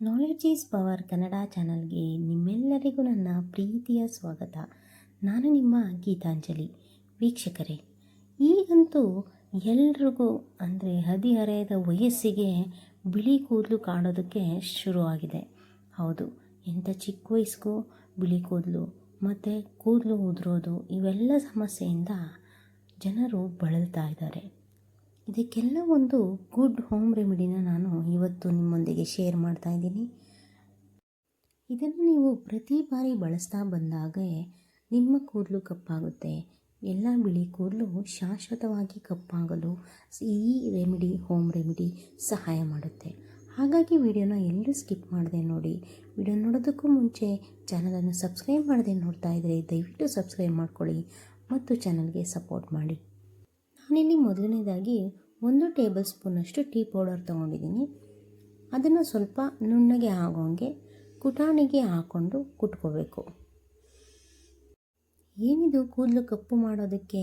Knowledge is power Kannada ಚಾನಲ್ಗೆ ನಿಮ್ಮೆಲ್ಲರಿಗೂ ನನ್ನ ಪ್ರೀತಿಯ ಸ್ವಾಗತ. ನಾನು ನಿಮ್ಮ ಗೀತಾಂಜಲಿ. ವೀಕ್ಷಕರೇ, ಈಗಂತೂ ಎಲ್ರಿಗೂ ಅಂದರೆ ಹದಿಹರೆಯದ ವಯಸ್ಸಿಗೆ ಬಿಳಿ ಕೂದಲು ಕಾಣೋದಕ್ಕೆ ಶುರುವಾಗಿದೆ. ಹೌದು, ಎಂಥ ಚಿಕ್ಕ ವಯಸ್ಸಿಗೂ ಬಿಳಿ ಕೂದಲು, ಮತ್ತು ಕೂದಲು ಉದುರೋದು, ಇವೆಲ್ಲ ಸಮಸ್ಯೆಯಿಂದ ಜನರು ಬಳಲ್ತಾ ಇದ್ದಾರೆ. ಇದಕ್ಕೆಲ್ಲ ಒಂದು ಗುಡ್ ಹೋಮ್ ರೆಮಿಡಿನ ನಾನು ಇವತ್ತು ನಿಮ್ಮೊಂದಿಗೆ ಶೇರ್ ಮಾಡ್ತಾ ಇದ್ದೀನಿ. ಇದನ್ನು ನೀವು ಪ್ರತಿ ಬಾರಿ ಬಳಸ್ತಾ ಬಂದಾಗ ನಿಮ್ಮ ಕೂದಲು ಕಪ್ಪಾಗುತ್ತೆ. ಎಲ್ಲ ಬಿಳಿ ಕೂದಲು ಶಾಶ್ವತವಾಗಿ ಕಪ್ಪಾಗಲು ಈ ರೆಮಿಡಿ, ಹೋಮ್ ರೆಮಿಡಿ ಸಹಾಯ ಮಾಡುತ್ತೆ. ಹಾಗಾಗಿ ವಿಡಿಯೋನ ಎಲ್ಲೂ ಸ್ಕಿಪ್ ಮಾಡಿದೆ ನೋಡಿ. ವಿಡಿಯೋ ನೋಡೋದಕ್ಕೂ ಮುಂಚೆ ಚಾನಲನ್ನು ಸಬ್ಸ್ಕ್ರೈಬ್ ಮಾಡದೆ ನೋಡ್ತಾ ಇದ್ದರೆ ದಯವಿಟ್ಟು ಸಬ್ಸ್ಕ್ರೈಬ್ ಮಾಡ್ಕೊಳ್ಳಿ ಮತ್ತು ಚಾನಲ್ಗೆ ಸಪೋರ್ಟ್ ಮಾಡಿ. ನಾನಿಲ್ಲಿ ಮೊದಲನೇದಾಗಿ ಒಂದು ಟೇಬಲ್ ಸ್ಪೂನಷ್ಟು ಟೀ ಪೌಡರ್ ತೊಗೊಂಡಿದ್ದೀನಿ. ಅದನ್ನು ಸ್ವಲ್ಪ ನುಣ್ಣಗೆ ಆಗೋಂಗೆ ಕುಟಾಣಿಗೆ ಹಾಕ್ಕೊಂಡು ಕುಟ್ಕೋಬೇಕು. ಏನಿದು ಕೂದಲು ಕಪ್ಪು ಮಾಡೋದಕ್ಕೆ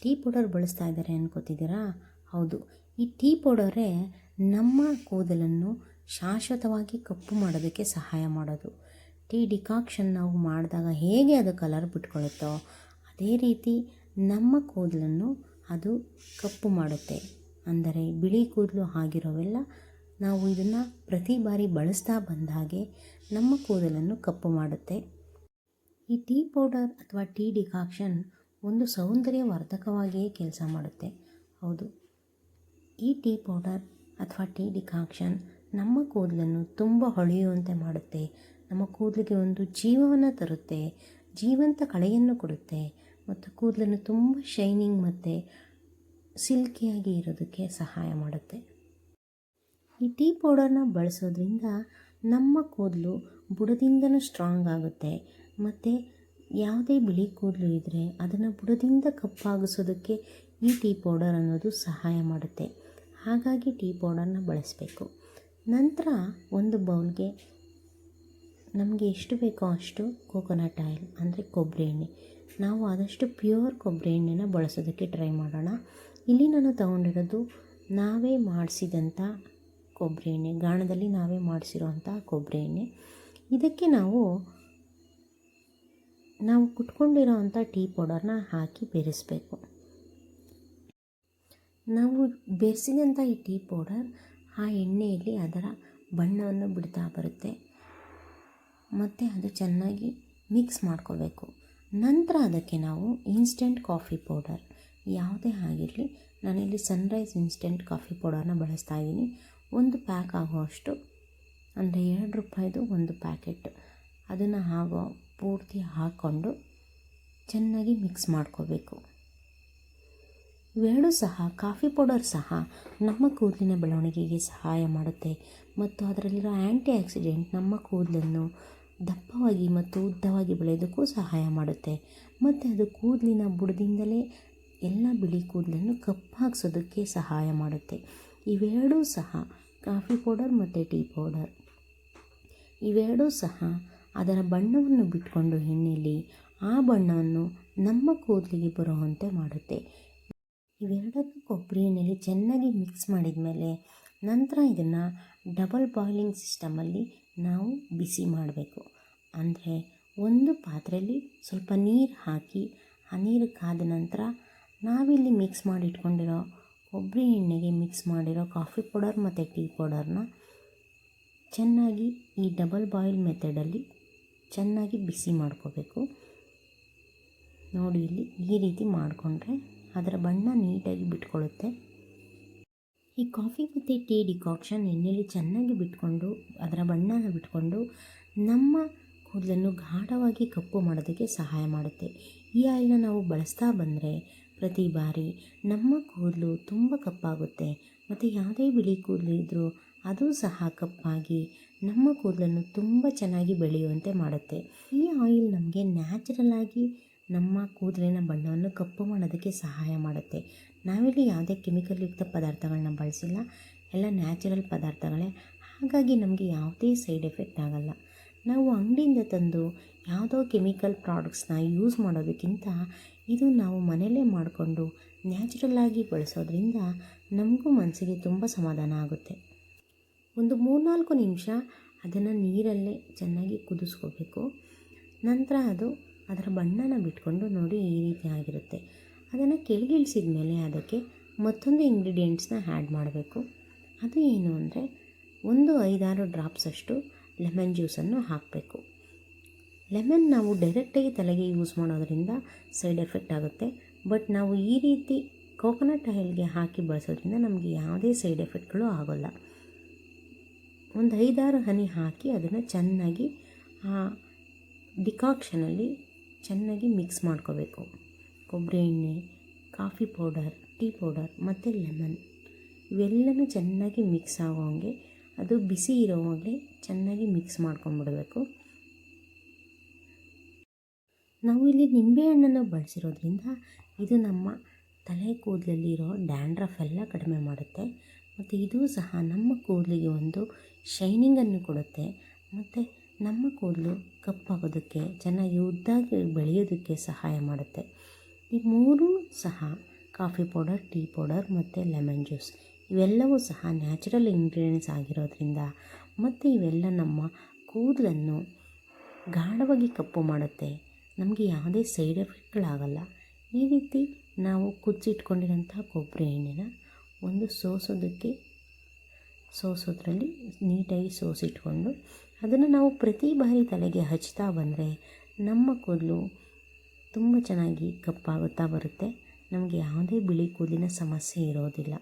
ಟೀ ಪೌಡರ್ ಬಳಸ್ತಾ ಇದ್ದಾರೆ ಅನ್ಕೋತಿದ್ದೀರಾ? ಹೌದು, ಈ ಟೀ ಪೌಡರೇ ನಮ್ಮ ಕೂದಲನ್ನು ಶಾಶ್ವತವಾಗಿ ಕಪ್ಪು ಮಾಡೋದಕ್ಕೆ ಸಹಾಯ ಮಾಡೋದು. ಟೀ ಡಿಕಾಕ್ಷನ್ ನಾವು ಮಾಡಿದಾಗ ಹೇಗೆ ಅದು ಕಲರ್ ಬಿಟ್ಕೊಳ್ಳುತ್ತೋ ಅದೇ ರೀತಿ ನಮ್ಮ ಕೂದಲನ್ನು ಅದು ಕಪ್ಪು ಮಾಡುತ್ತೆ. ಅಂದರೆ ಬಿಳಿ ಕೂದಲು ಆಗಿರೋವೆಲ್ಲ ನಾವು ಇದನ್ನು ಪ್ರತಿ ಬಾರಿ ಬಳಸ್ತಾ ಬಂದ ಹಾಗೆ ನಮ್ಮ ಕೂದಲನ್ನು ಕಪ್ಪು ಮಾಡುತ್ತೆ. ಈ ಟೀ ಪೌಡರ್ ಅಥವಾ ಟೀ ಡಿಕಾಕ್ಷನ್ ಒಂದು ಸೌಂದರ್ಯವರ್ಧಕವಾಗಿಯೇ ಕೆಲಸ ಮಾಡುತ್ತೆ. ಹೌದು. ಈ ಟೀ ಪೌಡರ್ ಅಥವಾ ಟೀ ಡಿಕಾಕ್ಷನ್ ನಮ್ಮ ಕೂದಲನ್ನು ತುಂಬ ಹೊಳೆಯುವಂತೆ ಮಾಡುತ್ತೆ. ನಮ್ಮ ಕೂದಲಿಗೆ ಒಂದು ಜೀವವನ್ನು ತರುತ್ತೆ, ಜೀವಂತ ಕಳೆಯನ್ನು ಕೊಡುತ್ತೆ. ಮತ್ತು ಕೂದಲನ್ನು ತುಂಬ ಶೈನಿಂಗ್ ಮತ್ತು ಸಿಲ್ಕಿಯಾಗಿ ಇರೋದಕ್ಕೆ ಸಹಾಯ ಮಾಡುತ್ತೆ. ಈ ಟೀ ಪೌಡರ್ನ ಬಳಸೋದ್ರಿಂದ ನಮ್ಮ ಕೂದಲು ಬುಡದಿಂದನೂ ಸ್ಟ್ರಾಂಗ್ ಆಗುತ್ತೆ. ಮತ್ತು ಯಾವುದೇ ಬಿಳಿ ಕೂದಲು ಇದ್ದರೆ ಅದನ್ನು ಬುಡದಿಂದ ಕಪ್ಪಾಗಿಸೋದಕ್ಕೆ ಈ ಟೀ ಪೌಡರ್ ಅನ್ನೋದು ಸಹಾಯ ಮಾಡುತ್ತೆ. ಹಾಗಾಗಿ ಟೀ ಪೌಡರ್ನ ಬಳಸಬೇಕು. ನಂತರ ಒಂದು ಬೌಲ್ಗೆ ನಮಗೆ ಎಷ್ಟು ಬೇಕೋ ಅಷ್ಟು ಕೋಕೋನಟ್ ಆಯಿಲ್ ಅಂದರೆ ಕೊಬ್ಬರಿ ಎಣ್ಣೆ. ನಾವು ಆದಷ್ಟು ಪ್ಯೂರ್ ಕೊಬ್ಬರಿ ಎಣ್ಣೆನ ಬಳಸೋದಕ್ಕೆ ಟ್ರೈ ಮಾಡೋಣ. ಇಲ್ಲಿ ನಾನು ತಗೊಂಡಿರೋದು ನಾವೇ ಮಾಡಿಸಿದಂಥ ಕೊಬ್ಬರಿ ಎಣ್ಣೆ, ಗಾಣದಲ್ಲಿ ನಾವೇ ಮಾಡಿಸಿರೋಂಥ ಕೊಬ್ಬರಿ ಎಣ್ಣೆ. ಇದಕ್ಕೆ ನಾವು ನಾವು ಕುಟ್ಕೊಂಡಿರೋ ಅಂಥ ಟೀ ಪೌಡರ್ನ ಹಾಕಿ ಬೆರೆಸಬೇಕು. ನಾವು ಬೆರೆಸಿದಂಥ ಈ ಟೀ ಪೌಡರ್ ಆ ಎಣ್ಣೆಯಲ್ಲಿ ಅದರ ಬಣ್ಣವನ್ನು ಬಿಡ್ತಾ ಬರುತ್ತೆ. ಮತ್ತು ಅದು ಚೆನ್ನಾಗಿ ಮಿಕ್ಸ್ ಮಾಡ್ಕೋಬೇಕು. ನಂತರ ಅದಕ್ಕೆ ನಾವು ಇನ್ಸ್ಟೆಂಟ್ ಕಾಫಿ ಪೌಡರ್ ಯಾವುದೇ ಆಗಿರಲಿ ನಾನಿಲ್ಲಿ ಸನ್ರೈಸ್ ಇನ್ಸ್ಟೆಂಟ್ ಕಾಫಿ ಪೌಡರ್ನ ಬಳಸ್ತಾ ಇದ್ದೀನಿ. ಒಂದು ಪ್ಯಾಕ್ ಆಗುವಷ್ಟು, ಅಂದರೆ ಎರಡು ರೂಪಾಯಿದು ಒಂದು ಪ್ಯಾಕೆಟ್ ಅದನ್ನು ಹಾಗೋ, ಪೂರ್ತಿ ಹಾಕ್ಕೊಂಡು ಚೆನ್ನಾಗಿ ಮಿಕ್ಸ್ ಮಾಡ್ಕೋಬೇಕು. ಇವೆರಡೂ ಸಹ ಕಾಫಿ ಪೌಡರ್ ಸಹ ನಮ್ಮ ಕೂದಲಿನ ಬೆಳವಣಿಗೆಗೆ ಸಹಾಯ ಮಾಡುತ್ತೆ. ಮತ್ತು ಅದರಲ್ಲಿರೋ ಆ್ಯಂಟಿ ಆಕ್ಸಿಡೆಂಟ್ ನಮ್ಮ ಕೂದಲನ್ನು ದಪ್ಪವಾಗಿ ಮತ್ತು ಉದ್ದವಾಗಿ ಬೆಳೆಯೋದಕ್ಕೂ ಸಹಾಯ ಮಾಡುತ್ತೆ. ಮತ್ತು ಅದು ಕೂದಲಿನ ಬುಡದಿಂದಲೇ ಎಲ್ಲ ಬಿಳಿ ಕೂದಲನ್ನು ಕಪ್ಪಾಗಿಸೋದಕ್ಕೆ ಸಹಾಯ ಮಾಡುತ್ತೆ. ಇವೆರಡೂ ಸಹ ಕಾಫಿ ಪೌಡರ್ ಮತ್ತು ಟೀ ಪೌಡರ್. ಇವೆರಡೂ ಸಹ ಅದರ ಬಣ್ಣವನ್ನು ಬಿಟ್ಕೊಂಡು ಎಣ್ಣೆಯಲ್ಲಿ ಆ ಬಣ್ಣವನ್ನು ನಮ್ಮ ಕೂದಲಿಗೆ ಬರುವಂತೆ ಮಾಡುತ್ತೆ. ಇವೆರಡನ್ನು ಕೊಬ್ಬರಿ ಎಣ್ಣೆಯಲ್ಲಿ ಚೆನ್ನಾಗಿ ಮಿಕ್ಸ್ ಮಾಡಿದ ಮೇಲೆ ನಂತರ ಇದನ್ನು ಡಬಲ್ ಬಾಯ್ಲಿಂಗ್ ಸಿಸ್ಟಮಲ್ಲಿ ನಾವು ಬಿಸಿ ಮಾಡಬೇಕು. ಅಂದರೆ ಒಂದು ಪಾತ್ರೆಯಲ್ಲಿ ಸ್ವಲ್ಪ ನೀರು ಹಾಕಿ, ಆ ನೀರು ಕಾದ ನಂತರ ನಾವಿಲ್ಲಿ ಮಿಕ್ಸ್ ಮಾಡಿ ಇಟ್ಕೊಂಡಿರೋ ಕೊಬ್ಬರಿ ಎಣ್ಣೆಗೆ ಮಿಕ್ಸ್ ಮಾಡಿರೋ ಕಾಫಿ ಪೌಡರ್ ಮತ್ತು ಟೀ ಪೌಡರ್ನ ಚೆನ್ನಾಗಿ ಈ ಡಬಲ್ ಬಾಯ್ಲ್ ಮೆಥಡಲ್ಲಿ ಚೆನ್ನಾಗಿ ಬಿಸಿ ಮಾಡ್ಕೋಬೇಕು. ನೋಡಿ ಇಲ್ಲಿ ಈ ರೀತಿ ಮಾಡಿಕೊಂಡ್ರೆ ಅದರ ಬಣ್ಣ ನೀಟಾಗಿ ಬಿಟ್ಕೊಳ್ಳುತ್ತೆ. ಈ ಕಾಫಿ ಮತ್ತು ಟೀ ಡಿಕಾಕ್ಷನ್ ಎಣ್ಣೆಯಲ್ಲಿ ಚೆನ್ನಾಗಿ ಬಿಟ್ಕೊಂಡು, ಅದರ ಬಣ್ಣನ ಬಿಟ್ಕೊಂಡು ನಮ್ಮ ಕೂದಲನ್ನು ಗಾಢವಾಗಿ ಕಪ್ಪು ಮಾಡೋದಕ್ಕೆ ಸಹಾಯ ಮಾಡುತ್ತೆ. ಈ ಆಯಿಲ್ನ ನಾವು ಬಳಸ್ತಾ ಬಂದರೆ ಪ್ರತಿ ಬಾರಿ ನಮ್ಮ ಕೂದಲು ತುಂಬ ಕಪ್ಪಾಗುತ್ತೆ. ಮತ್ತು ಯಾವುದೇ ಬಿಳಿ ಕೂದಲು ಇದ್ದರೂ ಅದು ಸಹ ಕಪ್ಪಾಗಿ ನಮ್ಮ ಕೂದಲನ್ನು ತುಂಬ ಚೆನ್ನಾಗಿ ಬೆಳೆಯುವಂತೆ ಮಾಡುತ್ತೆ. ಈ ಆಯಿಲ್ ನಮಗೆ ನ್ಯಾಚುರಲಾಗಿ ನಮ್ಮ ಕೂದಲಿನ ಬಣ್ಣವನ್ನು ಕಪ್ಪು ಮಾಡೋದಕ್ಕೆ ಸಹಾಯ ಮಾಡುತ್ತೆ. ನಾವಿಲ್ಲಿ ಯಾವುದೇ ಕೆಮಿಕಲ್ ಯುಕ್ತ ಪದಾರ್ಥಗಳನ್ನ ಬಳಸಿಲ್ಲ. ಎಲ್ಲ ನ್ಯಾಚುರಲ್ ಪದಾರ್ಥಗಳೇ. ಹಾಗಾಗಿ ನಮಗೆ ಯಾವುದೇ ಸೈಡ್ ಎಫೆಕ್ಟ್ ಆಗಲ್ಲ. ನಾವು ಅಂಗಡಿಯಿಂದ ತಂದು ಯಾವುದೋ ಕೆಮಿಕಲ್ ಪ್ರಾಡಕ್ಟ್ಸ್ನ ಯೂಸ್ ಮಾಡೋದಕ್ಕಿಂತ ಇದು ನಾವು ಮನೆಯಲ್ಲೇ ಮಾಡಿಕೊಂಡು ನ್ಯಾಚುರಲ್ಲಾಗಿ ಬಳಸೋದ್ರಿಂದ ನಮಗೂ ಮನಸ್ಸಿಗೆ ತುಂಬ ಸಮಾಧಾನ ಆಗುತ್ತೆ. ಒಂದು ಮೂರ್ನಾಲ್ಕು ನಿಮಿಷ ಅದನ್ನು ನೀರಲ್ಲೇ ಚೆನ್ನಾಗಿ ಕುದಿಸ್ಕೋಬೇಕು. ನಂತರ ಅದು ಅದರ ಬಣ್ಣನ ಬಿಟ್ಕೊಂಡು ನೋಡಿ ಈ ರೀತಿ ಆಗಿರುತ್ತೆ. ಅದನ್ನು ಕೆಳಗಿಳಿಸಿದ ಮೇಲೆ ಅದಕ್ಕೆ ಮತ್ತೊಂದು ಇಂಗ್ರೀಡಿಯೆಂಟ್ಸ್ನ ಆ್ಯಡ್ ಮಾಡಬೇಕು. ಅದು ಏನು ಅಂದರೆ ಒಂದು ಐದಾರು ಡ್ರಾಪ್ಸ್ ಅಷ್ಟು ಲೆಮನ್ ಜ್ಯೂಸನ್ನು ಹಾಕಬೇಕು. ಲೆಮನ್ ನಾವು ಡೈರೆಕ್ಟಾಗಿ ತಲೆಗೆ ಯೂಸ್ ಮಾಡೋದ್ರಿಂದ ಸೈಡ್ ಎಫೆಕ್ಟ್ ಆಗುತ್ತೆ. ಬಟ್ ನಾವು ಈ ರೀತಿ ಕೋಕೋನಟ್ ಆಯಿಲ್ಗೆ ಹಾಕಿ ಬಳಸೋದ್ರಿಂದ ನಮಗೆ ಯಾವುದೇ ಸೈಡ್ ಎಫೆಕ್ಟ್ಗಳು ಆಗೋಲ್ಲ. ಒಂದು ಐದಾರು ಹನಿ ಹಾಕಿ ಅದನ್ನು ಚೆನ್ನಾಗಿ ಆ ಡಿಕಾಕ್ಷನಲ್ಲಿ ಚೆನ್ನಾಗಿ ಮಿಕ್ಸ್ ಮಾಡ್ಕೋಬೇಕು. ಕೊಬ್ಬರಿ ಎಣ್ಣೆ, ಕಾಫಿ ಪೌಡರ್, ಟೀ ಪೌಡರ್ ಮತ್ತು ಲೆಮನ್ ಇವೆಲ್ಲನೂ ಚೆನ್ನಾಗಿ ಮಿಕ್ಸ್ ಆಗೋಂಗೆ ಅದು ಬಿಸಿ ಇರೋವಾಗಲೇ ಚೆನ್ನಾಗಿ ಮಿಕ್ಸ್ ಮಾಡ್ಕೊಂಬಿಡಬೇಕು ನಾವು ಇಲ್ಲಿ ನಿಂಬೆಹಣ್ಣನ್ನು ಬಳಸಿರೋದ್ರಿಂದ ಇದು ನಮ್ಮ ತಲೆ ಕೂದಲಲ್ಲಿರೋ ಡ್ಯಾಂಡ್ರಫ್ ಎಲ್ಲ ಕಡಿಮೆ ಮಾಡುತ್ತೆ. ಮತ್ತು ಇದು ಸಹ ನಮ್ಮ ಕೂದಲಿಗೆ ಒಂದು ಶೈನಿಂಗನ್ನು ಕೊಡುತ್ತೆ. ಮತ್ತು ನಮ್ಮ ಕೂದಲು ಕಪ್ಪಾಗೋದಕ್ಕೆ, ಚೆನ್ನಾಗಿ ಉದ್ದಾಗಿ ಬೆಳೆಯೋದಕ್ಕೆ ಸಹಾಯ ಮಾಡುತ್ತೆ. ಈ ಮೂರೂ ಸಹ ಕಾಫಿ ಪೌಡರ್ ಟೀ ಪೌಡರ್ ಮತ್ತು ಲೆಮನ್ ಜ್ಯೂಸ್ ಇವೆಲ್ಲವೂ ಸಹ ನ್ಯಾಚುರಲ್ ಇಂಗ್ರೀಡಿಯೆಂಟ್ಸ್ ಆಗಿರೋದ್ರಿಂದ ಮತ್ತು ಇವೆಲ್ಲ ನಮ್ಮ ಕೂದಲನ್ನು ಗಾಢವಾಗಿ ಕಪ್ಪು ಮಾಡುತ್ತೆ. ನಮಗೆ ಯಾವುದೇ ಸೈಡ್ ಎಫೆಕ್ಟ್ಗಳಾಗಲ್ಲ ಈ ರೀತಿ ನಾವು ಕುದಿಸಿಟ್ಕೊಂಡಿರೋಂಥ ಕೊಬ್ಬರಿ ಎಣ್ಣೆನ ಒಂದು ಸೋಸೋದಕ್ಕೆ ಸೋಸೋದ್ರಲ್ಲಿ ನೀಟಾಗಿ ಸೋಸಿಟ್ಕೊಂಡು ಅದನ್ನು ನಾವು ಪ್ರತಿ ಬಾರಿ ತಲೆಗೆ ಹಚ್ತಾ ಬಂದರೆ ನಮ್ಮ ಕೂದಲು ತುಂಬ ಚೆನ್ನಾಗಿ ಕಪ್ಪಾಗುತ್ತಾ ಬರುತ್ತೆ. ನಮಗೆ ಯಾವುದೇ ಬಿಳಿ ಕೂದಲಿನ ಸಮಸ್ಯೆ ಇರೋದಿಲ್ಲ.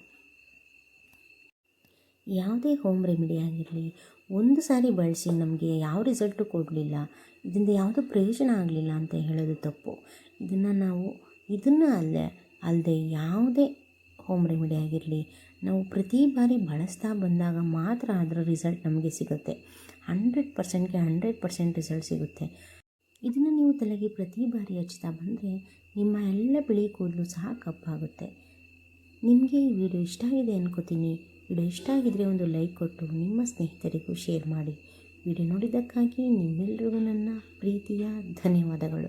ಯಾವುದೇ ಹೋಮ್ ರೆಮಿಡಿ ಆಗಿರಲಿ, ಒಂದು ಸಾರಿ ಬಳಸಿ ನಮಗೆ ಯಾವ ರಿಸಲ್ಟು ಕೊಡಲಿಲ್ಲ, ಇದರಿಂದ ಯಾವುದೂ ಪ್ರಯೋಜನ ಆಗಲಿಲ್ಲ ಅಂತ ಹೇಳೋದು ತಪ್ಪು. ಇದನ್ನು ನಾವು ಇದನ್ನು ಅಲ್ಲದೆ ಅಲ್ಲದೆ ಯಾವುದೇ ಹೋಮ್ ರೆಮಿಡಿ ಆಗಿರಲಿ. ನಾವು ಪ್ರತಿ ಬಾರಿ ಬಳಸ್ತಾ ಬಂದಾಗ ಮಾತ್ರ ಅದರ ರಿಸಲ್ಟ್ ನಮಗೆ ಸಿಗುತ್ತೆ. ಹಂಡ್ರೆಡ್ ಪರ್ಸೆಂಟ್ಗೆ ಹಂಡ್ರೆಡ್ ಪರ್ಸೆಂಟ್ ರಿಸಲ್ಟ್ ಸಿಗುತ್ತೆ. ಇದನ್ನು ನೀವು ತಲೆಗೆ ಪ್ರತಿ ಬಾರಿ ಹಚ್ತಾ ಬಂದರೆ ನಿಮ್ಮ ಎಲ್ಲ ಬಿಳಿ ಕೂದಲು ಸಹ ಕಪ್ಪಾಗುತ್ತೆ. ನಿಮಗೆ ಈ ವಿಡಿಯೋ ಇಷ್ಟ ಆಗಿದೆ ಅನ್ಕೋತೀನಿ. ವಿಡಿಯೋ ಇಷ್ಟ ಆಗಿದರೆ ಒಂದು ಲೈಕ್ ಕೊಟ್ಟು ನಿಮ್ಮ ಸ್ನೇಹಿತರಿಗೂ ಶೇರ್ ಮಾಡಿ. ವಿಡಿಯೋ ನೋಡಿದ್ದಕ್ಕಾಗಿ ನಿಮ್ಮೆಲ್ಲರಿಗೂ ನನ್ನ ಪ್ರೀತಿಯ ಧನ್ಯವಾದಗಳು.